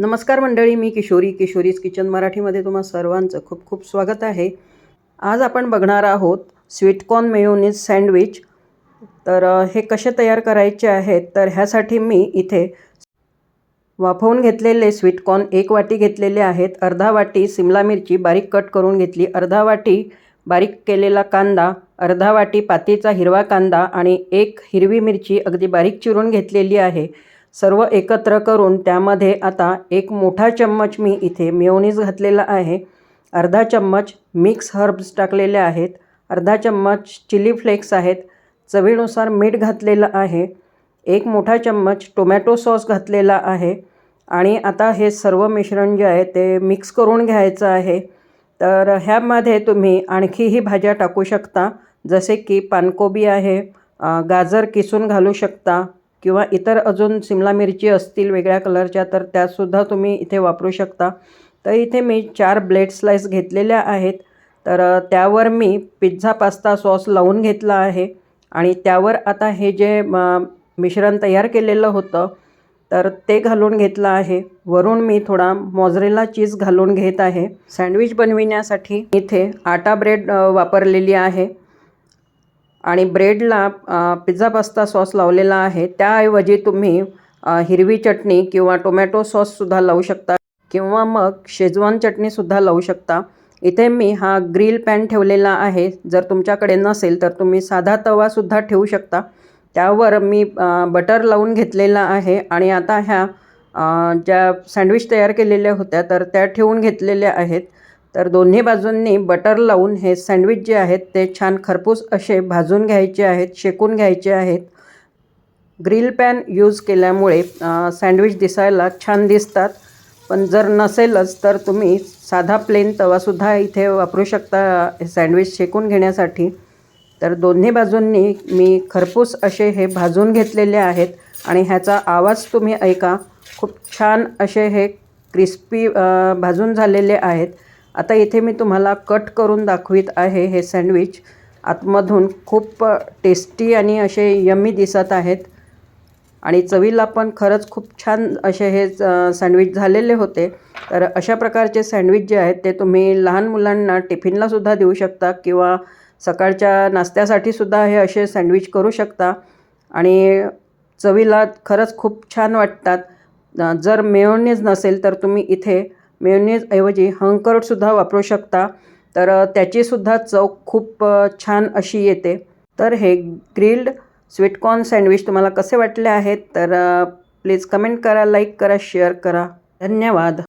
नमस्कार मंडळी मी किशोरी किशोरीज किचन मराठीमध्ये तुम्हा सर्वांचं खूप खूप स्वागत आहे. आज आपण बघणार आहोत स्वीटकॉर्न मेयोनीज सँडविच. तर हे कसे तयार करायचे आहेत? तर ह्यासाठी मी इथे वाफवून घेतलेले स्वीटकॉर्न एक वाटी घेतलेले आहेत. अर्धा वाटी सिमला मिरची बारीक कट करून घेतली. अर्धा वाटी बारीक केलेला कांदा अर्धा वाटी पातीचा हिरवा कांदा आणि एक हिरवी मिरची अगदी बारीक चिरून घेतलेली आहे. सर्व एकत्र करून त्यामध्ये आता एक मोठा चम्मच मी इथे मेयोनीज घातलेला आहे. अर्धा चम्मच मिक्स हर्ब्स टाकलेले आहेत. अर्धा चम्मच चिली फ्लेक्स आहेत. चवीनुसार मीठ घातलेलं आहे. एक मोठा चम्मच टोमॅटो सॉस घातलेला आहे. आणि आता हे सर्व मिश्रण जे आहे ते मिक्स करून घ्यायचं आहे. तर ह्यामध्ये तुम्ही आणखीही भाज्या टाकू शकता. जसे की पानकोबी आहे गाजर किसून घालू शकता. किंवा इतर अजून सिमला मिरची असतील वेगळ्या कलरच्या तर त्यासुद्धा तुम्ही इथे वापरू शकता. तर इथे मी चार ब्लेड स्लाईस घेतलेल्या आहेत. तर त्यावर मी पिझ्झा पास्ता सॉस लावून घेतला आहे. आणि त्यावर आता हे जे मिश्रण तयार केलेलं होतं तर ते घालून घेतलं आहे. वरून मी थोडा मॉझरेला चीज घालून घेत आहे. सँडविच बनविण्यासाठी इथे आटा ब्रेड वापरलेली आहे. आणि ब्रेडला पिझ्झा पास्ता सॉस लावलेला आहे. त्याऐवजी तुम्ही हिरवी चटणी किंवा टोमॅटो सॉससुद्धा लावू शकता किंवा मग शेजवान चटणीसुद्धा लावू शकता. इथे मी हा ग्रिल पॅन ठेवलेला आहे. जर तुमच्याकडे नसेल तर तुम्ही साधा तवासुद्धा ठेवू शकता. त्यावर मी बटर लावून घेतलेला आहे आणि आता ह्या ज्या सँडविच तयार केलेल्या होत्या तर त्या ठेवून घेतलेल्या आहेत. तर दोन्ही बाजूंनी बटर लावून हे सँडविच जे आहेत ते छान खरपूस असे भाजून घ्यायचे आहेत शेकून घ्यायचे आहेत. ग्रिल पॅन यूज केल्यामुळे सँडविच दिसायला छान दिसतात. पण जर नसेलच तर तुम्ही साधा प्लेन तवासुद्धा इथे वापरू शकता हे सँडविच शेकून घेण्यासाठी. तर दोन्ही बाजूंनी मी खरपूस असे हे भाजून घेतलेले आहेत आणि ह्याचा आवाज तुम्ही ऐका. खूप छान असे हे क्रिस्पी भाजून झालेले आहेत. आता इथे मी तुम्हाला कट करून दाखवित आहे हे सँडविच. आतमधून खूप टेस्टी आणि असे यम्मी दिसत आहेत. आणि चवीला पण खरंच खूप छान असे हे सँडविच झालेले होते. तर अशा प्रकारचे सँडविच जे आहेत ते तुम्ही लहान मुलांना टिफिनलासुद्धा देऊ शकता किंवा सकाळच्या नाश्त्यासाठी सुद्धा हे असे सँडविच करू शकता. आणि चवीला खरंच खूप छान वाटतात. जर मेयोनीज नसेल तर तुम्ही इथे मेयोनेजऐवजी हंकरटसुद्धा वापरू शकता. तर त्याचीसुद्धा चव खूप छान अशी येते. तर हे ग्रिल्ड स्वीटकॉर्न सँडविच तुम्हाला कसे वाटले आहेत? तर प्लीज कमेंट करा लाईक करा शेअर करा. धन्यवाद.